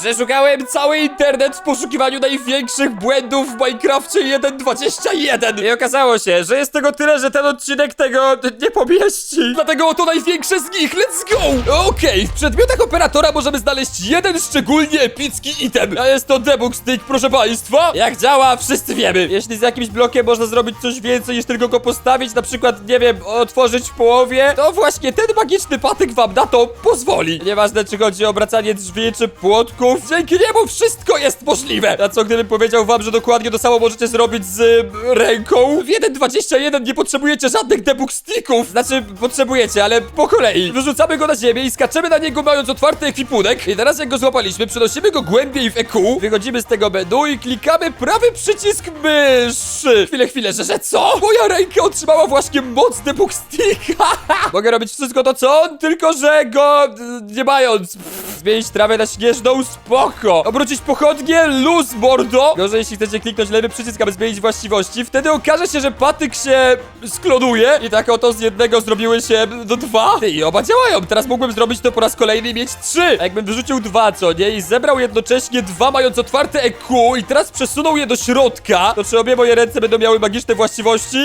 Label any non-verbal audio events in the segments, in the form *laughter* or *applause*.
Przeszukałem cały internet w poszukiwaniu największych błędów w Minecrafcie 1.21 I okazało się, że jest tego tyle, że ten odcinek tego nie pomieści. Dlatego oto największe z nich, let's go! Okej, w przedmiotach operatora możemy znaleźć jeden szczególnie epicki item. A jest to debug stick, proszę państwa. Jak działa, wszyscy wiemy. Jeśli z jakimś blokiem można zrobić coś więcej niż tylko go postawić Na przykład, nie wiem, otworzyć w połowie To właśnie ten magiczny patyk wam na to pozwoli. Nieważne czy chodzi o obracanie drzwi czy płotków Dzięki niemu wszystko jest możliwe. A co gdybym powiedział wam, że dokładnie to samo możecie zrobić z y, ręką? W 1.21 nie potrzebujecie żadnych debug sticków Znaczy, potrzebujecie, ale po kolei. Wyrzucamy go na ziemię i skaczemy na niego mając otwarty ekwipunek. I teraz jak go złapaliśmy, przenosimy go głębiej w EQ Wychodzimy z tego menu i klikamy prawy przycisk myszy Chwilę, chwilę, że, że co? Moja ręka otrzymała właśnie moc debug sticka *laughs* Mogę robić wszystko to co on, tylko że go y, nie mając. Pff, Zmienić trawę na śnieżną, spoko! Obrócić pochodnie, luz mordo! Gorzej jeśli chcecie kliknąć lewy przycisk, aby zmienić właściwości Wtedy okaże się, że patyk się sklonuje. I tak oto z jednego zrobiły się do dwa. Ty, I oba działają, teraz mógłbym zrobić to po raz kolejny i mieć trzy. A jakbym wyrzucił dwa, co nie? I zebrał jednocześnie dwa mając otwarte EQ I teraz przesunął je do środka To czy obie moje ręce będą miały magiczne właściwości?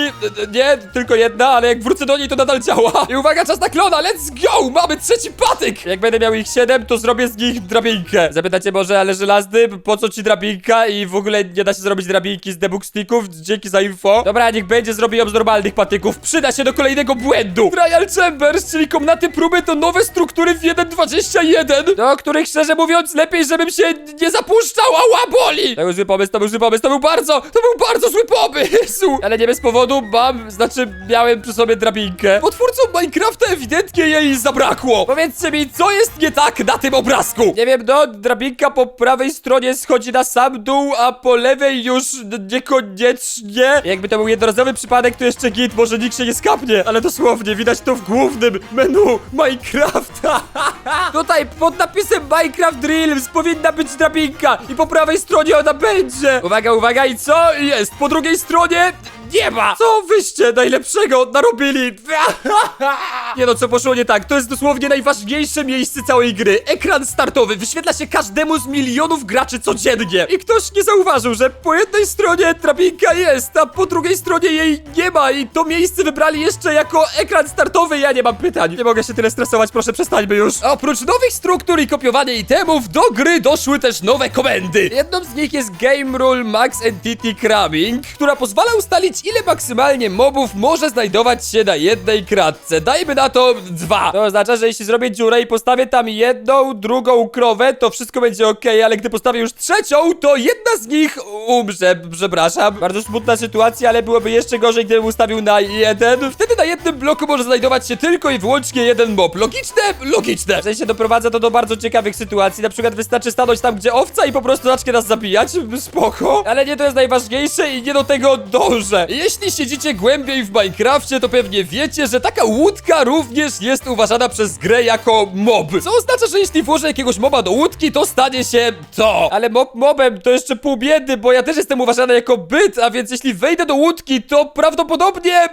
Nie, tylko jedna, ale jak wrócę do niej to nadal działa. I uwaga, czas na klona, let's go! Mamy trzeci patyk! Jak będę miał ich siedem, to zrobię z nich drabinkę. Zapytacie może, ale żelazny, po co ci drabinka? I w ogóle nie da się zrobić drabinki z debug sticków? Dzięki za info. Dobra, niech będzie, zrobię ją z normalnych patyków. Przyda się do kolejnego błędu. Trial Chambers, czyli komnaty próby to nowe struktury w 1.21 Do których szczerze mówiąc lepiej, żebym się nie zapuszczał, ała boli! To był zły pomysł, to był zły pomysł, to był bardzo, to był bardzo zły pomysł. Ale nie bez powodu mam, znaczy miałem przy sobie drabinkę. Bo twórcom Minecrafta ewidentnie jej zabrakło. Powiedzcie mi, co jest nie tak na tym obrazku? Nie wiem, no, drabinka po prawej stronie schodzi na sam dół, a po lewej już niekoniecznie. Jakby to był jednorazowy przypadek, to jeszcze git, może nikt się nie skapnie. Ale dosłownie, widać to w głównym menu Minecrafta. *laughs* Tutaj pod napisem Minecraft Dreams powinna być drabinka I po prawej stronie ona będzie. Uwaga, uwaga, i co? Jest, po drugiej stronie nie ma! Co wyście najlepszego narobili? *laughs* Nie no, co poszło nie tak? To jest dosłownie najważniejsze miejsce całej gry. Ekran startowy wyświetla się każdemu z milionów graczy codziennie. I ktoś nie zauważył, że po jednej stronie drabinka jest, a po drugiej stronie jej nie ma. I to miejsce wybrali jeszcze jako ekran startowy. Ja nie mam pytań. Nie mogę się tyle stresować, proszę przestańmy już. Oprócz nowych struktur i kopiowania itemów, do gry doszły też nowe komendy. Jedną z nich jest Game Rule Max Entity Cramming, która pozwala ustalić ile maksymalnie mobów może znajdować się na jednej kratce. Dajmy na to dwa. To oznacza, że jeśli zrobię dziurę i postawię tam jedną, drugą krowę, to wszystko będzie ok, ale gdy postawię już trzecią, to jedna z nich umrze. Przepraszam. Bardzo smutna sytuacja, ale byłoby jeszcze gorzej, gdybym ustawił na jeden. Wtedy na jednym bloku może znajdować się tylko i wyłącznie jeden mob. Logiczne? Logiczne. W sensie doprowadza to do bardzo ciekawych sytuacji. Na przykład wystarczy stanąć tam, gdzie owca i po prostu zacznie nas zabijać. Spoko. Ale nie to jest najważniejsze i nie do tego dążę. Jeśli siedzicie głębiej w Minecrafcie, to pewnie wiecie, że taka łódka również jest uważana przez grę jako mob. Co oznacza, że jeśli włożę jakiegoś moba do łódki, to stanie się to. Ale mob mobem to jeszcze pół biedy, bo ja też jestem uważany jako byt, a więc jeśli wejdę do łódki, to prawdopodobnie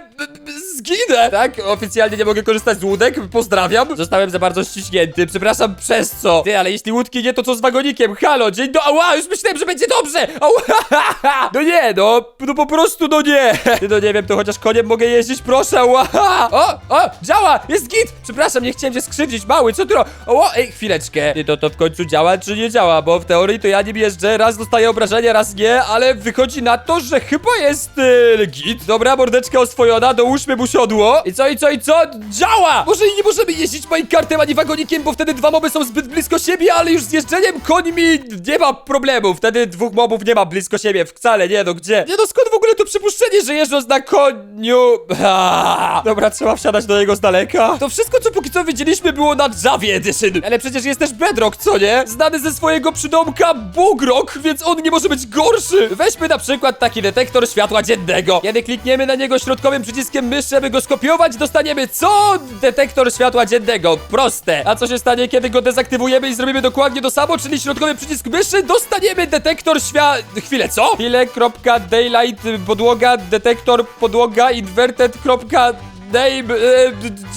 zginę. Tak, oficjalnie nie mogę korzystać z łódek. Pozdrawiam. Zostałem za bardzo ściśnięty. Przepraszam, przez co? Ty, ale jeśli łódki nie, to co z wagonikiem? Halo, dzień do... Ała, już myślałem, że będzie dobrze. Ała, *laughs* no nie, no. No po prostu, no nie. Ty, no nie wiem, to chociaż koniem mogę jeździć, proszę. Ała. O, o, działa, jest git. Przepraszam, nie chciałem cię skrzywdzić, mały, co ty ro... O, ej, chwileczkę. Ty, to to w końcu działa, czy nie działa? Bo w teorii to ja nim jeżdżę, raz dostaję obrażenia, raz nie, ale wychodzi na to, że chyba jest yy, git. Dobra, mordeczka oswojona, dołóżmy mu siodło. I co, i co, i co? Działa! Może i nie możemy jeździć minecartem ani wagonikiem, bo wtedy dwa moby są zbyt blisko siebie, ale już z jeżdżeniem końmi nie ma problemu. Wtedy dwóch mobów nie ma blisko siebie, wcale, nie no, gdzie? Nie no, skąd w ogóle to przypuszczenie, że jeżdżąc na koniu... Ha! *laughs* Dobra, trzeba wsiadać do niego z daleka. To wszystko, co póki co widzieliśmy, było na Javie Edition. Ale przecież jest też Bedrock, co nie? Znany ze swojego przydomka Bugrok, więc on nie może być gorszy. Weźmy na przykład taki detektor światła dziennego. Kiedy klikniemy na niego środkowym przyciskiem myszy, aby go skopiować, dostaniemy co? Detektor światła dziennego. Proste. A co się stanie, kiedy go dezaktywujemy i zrobimy dokładnie to samo, czyli środkowy przycisk myszy, dostaniemy detektor świa... Chwilę, co? Chwilę, kropka, daylight, podłoga, detektor, podłoga, inverted, kropka... name,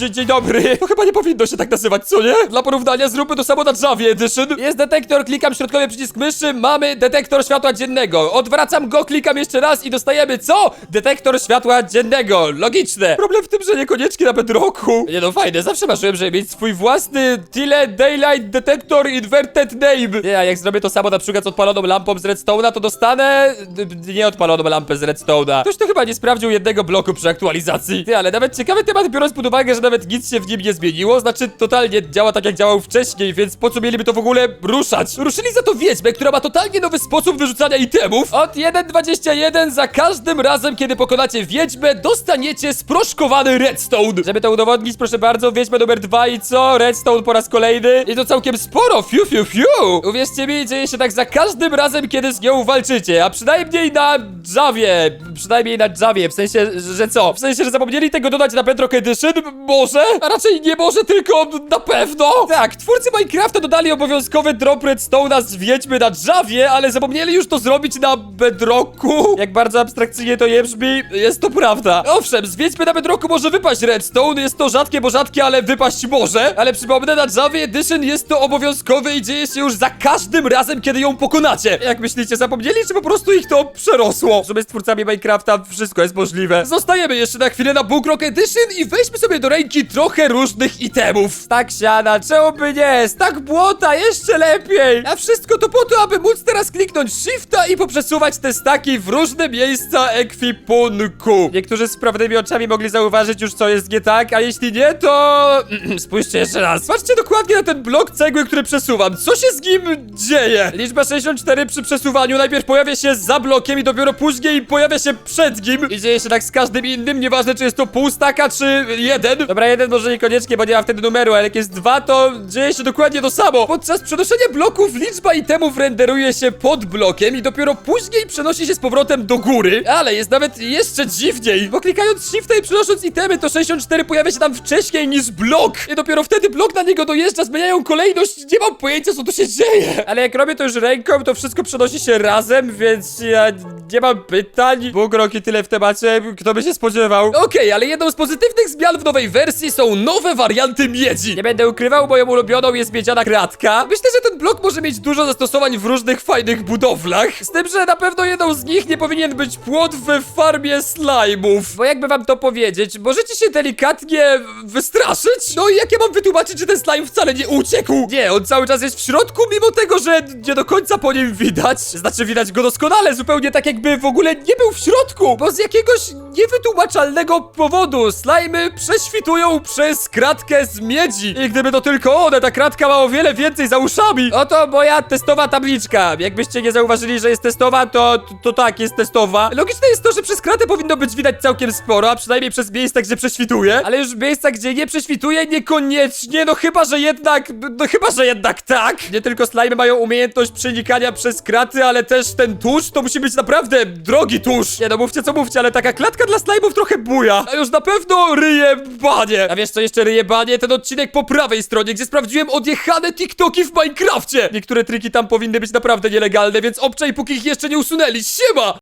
e, dzień dobry. To chyba nie powinno się tak nazywać, co nie? Dla porównania zróbmy to samo na Javie Edition. Jest detektor, klikam środkowy przycisk myszy, mamy detektor światła dziennego. Odwracam go, klikam jeszcze raz i dostajemy co? Detektor światła dziennego. Logiczne. Problem w tym, że niekoniecznie na bedrocku. Nie no, fajne, zawsze marzyłem, żeby mieć swój własny Tile Daylight Detector Inverted Name. Nie, a jak zrobię to samo na przykład z odpaloną lampą z Redstone'a, to dostanę d- d- nieodpaloną lampę z Redstone'a. Ktoś to chyba nie sprawdził jednego bloku przy aktualizacji. Ty, ale nawet ciekawy temat, biorąc pod uwagę, że nawet nic się w nim nie zmieniło, znaczy totalnie działa tak jak działał wcześniej, więc po co mieliby to w ogóle ruszać? Ruszyli za to wiedźmę, która ma totalnie nowy sposób wyrzucania itemów. Od 1.21 za każdym razem, kiedy pokonacie wiedźmę, dostaniecie sproszkowany redstone. Żeby to udowodnić, proszę bardzo, wiedźma numer 2 i co? Redstone po raz kolejny. I to całkiem sporo, fiu, fiu, fiu. Uwierzcie mi, dzieje się tak za każdym razem, kiedy z nią walczycie, a przynajmniej na Javie. Przynajmniej na Javie, w sensie, że co? W sensie, że zapomnieli tego dodać na Bedrock Edition? Może? A raczej nie może, tylko na pewno. Tak, twórcy Minecrafta dodali obowiązkowy drop redstone'a z wiedźmy na Javie, ale zapomnieli już to zrobić na Bedrocku. Jak bardzo abstrakcyjnie to nie brzmi, jest to prawda. Owszem, z wiedźmy na Bedrocku może wypaść redstone, jest to rzadkie, bo rzadkie, ale wypaść może. Ale przypomnę, na Javie Edition jest to obowiązkowe i dzieje się już za każdym razem, kiedy ją pokonacie. Jak myślicie, zapomnieli, czy po prostu ich to przerosło? Sumie z twórcami Minecrafta wszystko jest możliwe. Zostajemy jeszcze na chwilę na Book Edition i weźmy sobie do ręki trochę różnych itemów. Stak siana, czemu by nie? Stak błota, jeszcze lepiej. A wszystko to po to, aby móc teraz kliknąć Shifta i poprzesuwać te staki w różne miejsca ekwipunku. Niektórzy z sprawnymi oczami mogli zauważyć już, co jest nie tak, a jeśli nie, to... *clears throat* Spójrzcie jeszcze raz. Patrzcie dokładnie na ten blok cegły, który przesuwam. Co się z nim dzieje? Liczba 64 przy przesuwaniu najpierw pojawia się za blokiem i dopiero później pojawia się przed nim. I dzieje się tak z każdym innym, nieważne czy jest to pół staka, czy jeden. Dobra, jeden może niekoniecznie, bo nie ma wtedy numeru, ale jak jest dwa, to dzieje się dokładnie to samo. Podczas przenoszenia bloków liczba itemów renderuje się pod blokiem i dopiero później przenosi się z powrotem do góry. Ale jest nawet jeszcze dziwniej, bo klikając shifta i przenosząc itemy, to 64 pojawia się tam wcześniej niż blok. I dopiero wtedy blok na niego dojeżdża, zmieniają kolejność. Nie mam pojęcia, co tu się dzieje. Ale jak robię to już ręką, to wszystko przenosi się razem, więc ja nie mam pytań. Roki tyle w temacie, kto by się spodziewał. Okej, ale jedną z pozytywnych zmian w nowej wersji są nowe warianty miedzi. Nie będę ukrywał, moją ulubioną jest miedziana kratka. Myślę, że ten blok może mieć dużo zastosowań w różnych fajnych budowlach. Z tym, że na pewno jedną z nich nie powinien być płot w farmie slime'ów. Bo jakby wam to powiedzieć, możecie się delikatnie wystraszyć? No i jak ja mam wytłumaczyć, że ten slime wcale nie uciekł? Nie, on cały czas jest w środku, mimo tego, że nie do końca po nim widać. Znaczy widać go doskonale, zupełnie tak jakby w ogóle nie był w środku. Bo z jakiegoś niewytłumaczalnego powodu slimy prześwitują przez kratkę z miedzi. I gdyby to tylko one, ta kratka ma o wiele więcej za uszami. Oto moja testowa tabliczka. Jakbyście nie zauważyli, że jest testowa, to, to, to tak, jest testowa. Logiczne jest to, że przez kratę powinno być widać całkiem sporo, a przynajmniej przez miejsca, gdzie prześwituje. Ale już w miejscach, gdzie nie prześwituje, niekoniecznie, no chyba, że jednak, no chyba, że jednak tak. Nie tylko slimy mają umiejętność przenikania przez kraty, ale też ten tusz, to musi być naprawdę drogi tusz. Nie no, mówcie co mówcie, ale taka klatka dla slime'ów trochę buja. A już na pewno ryje banie. A wiesz co jeszcze ryje banie? Ten odcinek po prawej stronie, gdzie sprawdziłem odjechane TikToki w Minecrafcie. Niektóre triki tam powinny być naprawdę nielegalne, więc obczaj póki ich jeszcze nie usunęli. Siema!